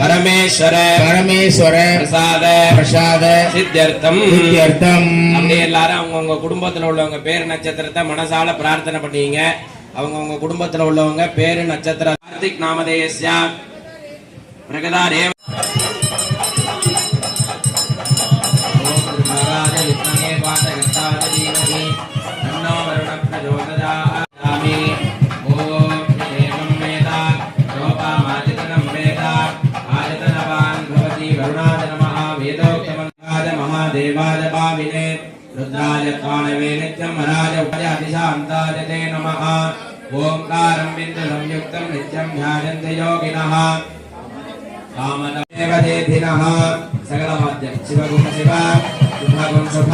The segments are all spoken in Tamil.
பரமேஸ்வர பரமேஸ்வர பிரசாத பிரசாத சித்தியர்த்தம். சித்தியர்த்தம். அப்படியே எல்லாரும் அவங்கவுங்க குடும்பத்துல உள்ளவங்க பேர் நட்சத்திரத்தை மனசால பிரார்த்தனை பண்ணுவீங்க அவங்கவுங்க குடும்பத்துல உள்ளவங்க பேரு நட்சத்திர கார்த்திக் நாமதேயஸ்யா. பிரகதா தேவ रुद्राय काणवे नित्यमराय उपायादिशान्ताय ते नमः ओङ्कारं बिन्दुसंयुक्तं नित्यं ध्यायन्ति योगिनः कामदेवदेधिनः सकलमद्य शिवगुं शिव शुभगुं शुभ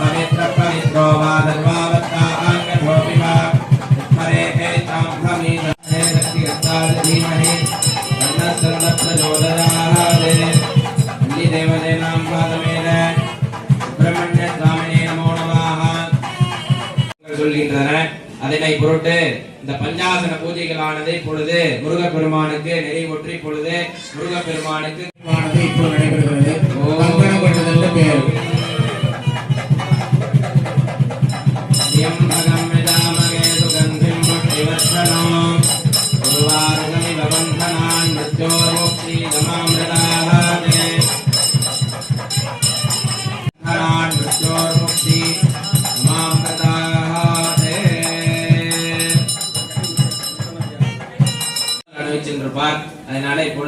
पवित्र पवित्रो वा धर्मावत्ताङ्गोऽपि वा मरे ते तां भमीते शक्तिगताय धीमहि तन्नः सर्वत्र जोदयाः देवदेनां पादमे சொல்கின்றன. அதனை பொருட்டு இந்த பஞ்சாசன பூஜைகளானது இப்பொழுது முருகப்பெருமானுக்கு நிறைவுற்று இப்பொழுது முருகப்பெருமானுக்கு இப்போது நடைபெறுகிறது. கங்கணம்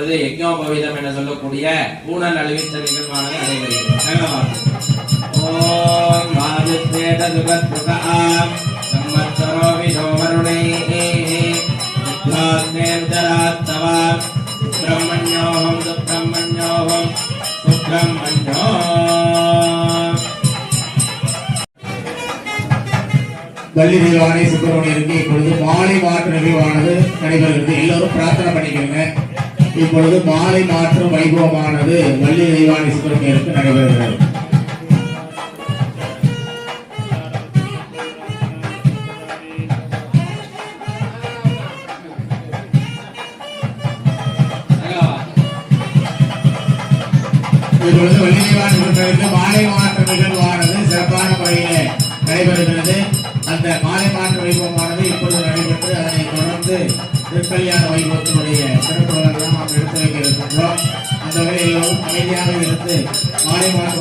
பொழுது இப்பொழுது யஜ்ஞோபவீதம் என சொல்லக்கூடிய ஊழல் அழிவித்த நிகழ்வானது நடைபெறுகிறது ஓம் ஆதித்யேத சுகத்ருகா சம்மத்சரோ விதோ வருணைः வித்யாத்மேர்ஜராத்தவா சுப்பிரமணியருக்கு இப்பொழுது மாலை மாற்று நிகழ்வானது நடைபெறுகிறது. எல்லோரும் பிரார்த்தனை பண்ணிக்கோங்க. இப்பொழுது மாலை மாற்று வைபவமானது வள்ளி தெய்வானை சுப்பிரமணியருக்கு நடைபெறுகிறது. இப்பொழுது வள்ளி தெய்வானை சுப்பிரமணியருக்கு மாலை மாற்று நிகழ்வானது சிறப்பான முறையிலே நடைபெறுகிறது. அந்த மாலை மாற்று வைபவமானது இப்பொழுது நடைபெற்று அதனை தொடர்ந்து திருக்கல்யாண வைபவத்தினுடைய சிறப்புகளெல்லாம் வைக்க அந்த வகையில் அமைதியாக இருந்து மாலை மாற்று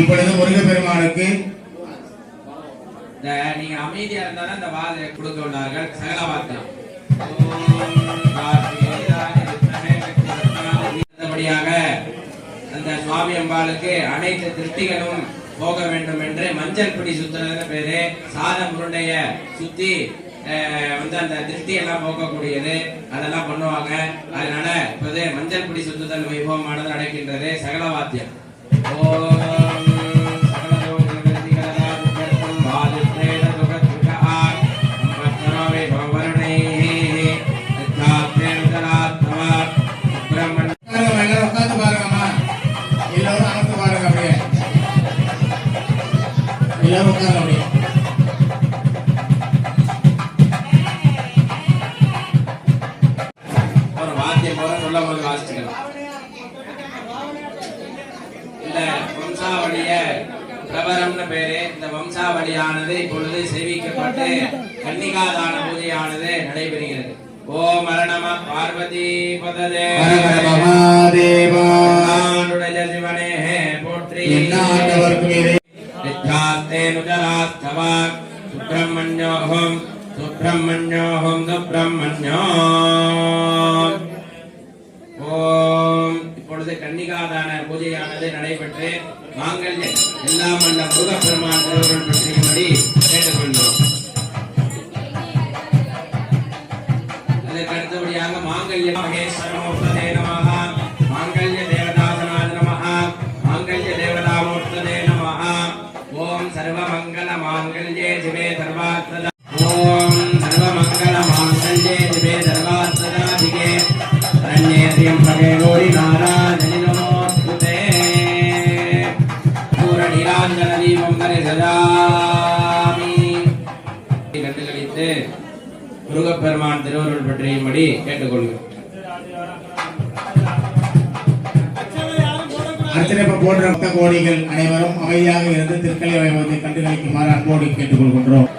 இப்பொழுது முருகப்பெருமானுக்கு நீங்க அமைதியா இருந்தாலும் அந்த வாதை கொடுக்க உள்ளார்கள் சகல வார்த்தை அந்த சுவாமி அம்பாளுக்கு அனைத்து திருப்திகளும் போக வேண்டும் என்று மஞ்சள் பிடி சுத்துறது பேரு. சாதம் உருண்டைய சுத்தி அஹ், வந்து அந்த திருப்தி எல்லாம் போக்கக்கூடியது. அதெல்லாம் பண்ணுவாங்க. அதனால இப்போது மஞ்சள் பிடி சுத்துதல் வைபவமானது நடக்கின்றது சகல வாத்தியம் எல்லாரும் உட்கார அப்படியே ஒரு வாத்தியம் போல சொல்ல போது வாசிச்சுக்கலாம் இந்த வம்சாவளிய பிரபரம்னு பேரு இந்த வம்சாவளியானது இப்பொழுது சேவிக்கப்பட்டு கன்னிகாதான பூஜையானது நடைபெறுகிறது ஓம் மரணம பார்வதி பததே மகாதேவா போற்றி எந்நாட்டவர்க்கும் இறை வித்தாஸ்தேனுஜராஸ்தவா சுப்பிரமணியோகம் சுப்பிரமணியோ ஓம் இப்பொழுது கன்னிகாதான பூஜையானது நடைபெற்று மாங்கல்ய எல்லாம் வல்ல முருகப்பெருமான் திருவருள் பற்றியும்படி திருவருள் பற்றியும்படி கேட்டுக்கொள்கிறோம். அர்ச்சனை போன்ற பக்த கோடிகள் அனைவரும் அமைதியாக இருந்து திருக்கலை வைபவத்தை அன்போடு கேட்டுக்கொள்கின்றோம்.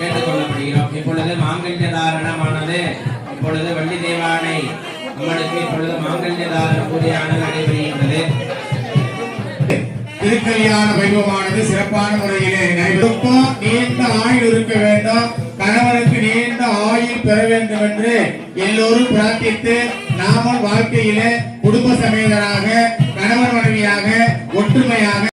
கேட்டுக்கொள்ளப்படுகிறோம். இப்பொழுது மாங்கல்ய தாரணமானது இப்பொழுது வள்ளி தேவானை அம்மனுக்கு இப்பொழுது மாங்கல்ய தாரண பூஜையானது நடைபெறுகின்றது திருக்கல்யாண வைபவமானது சிறப்பான முறையிலே நடைபெறும். நீண்ட ஆயுள் இருக்க வேண்டும். கணவனுக்கு நீண்ட ஆயுள் பெற வேண்டும் என்று எல்லோரும் பிரார்த்தித்து நாமும் வாழ்க்கையிலே குடும்ப சமேதராக கணவன் மனைவியாக ஒற்றுமையாக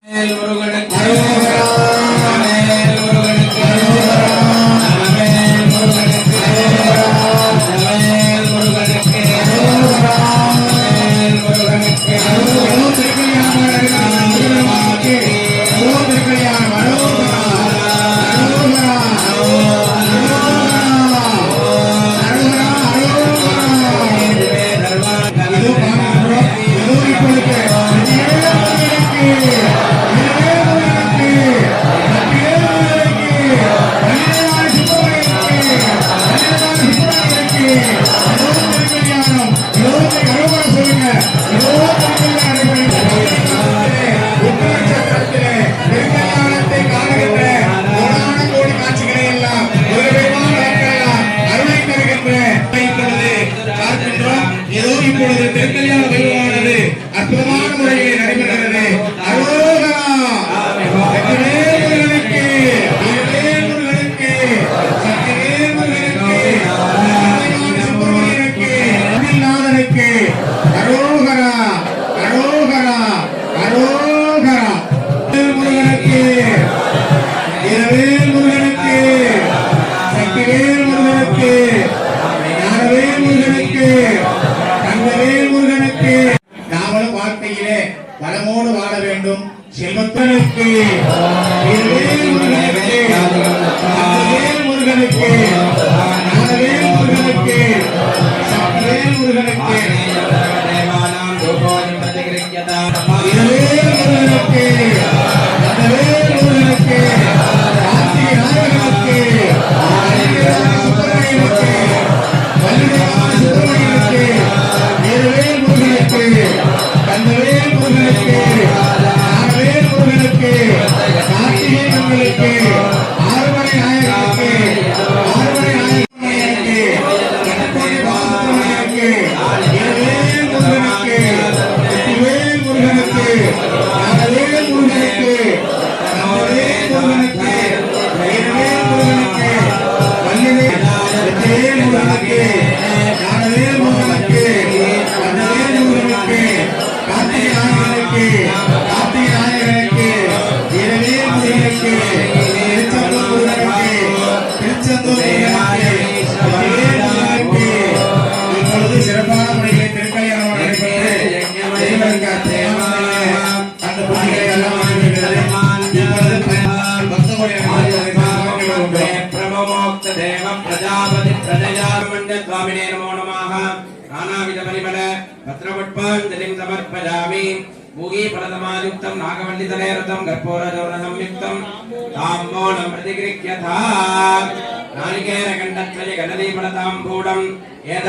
செல்வத்தனுக்கு பிரஜயாமண்ய சுவாமினே நமோ நமாக நானாவித பரிமள பத்ரபுட்பாஞ்சலிம் சமர்ப்பயாமி மூகி பரதமாயுக்தம் நாகவல்லிதலேரதம் கற்பூரதோர சம்யுக்தம் தாம்போலம் பிரதிகிருக்கியதா நாளிகேர கண்டத்வய கதலீபலதாம்பூடம் ஏத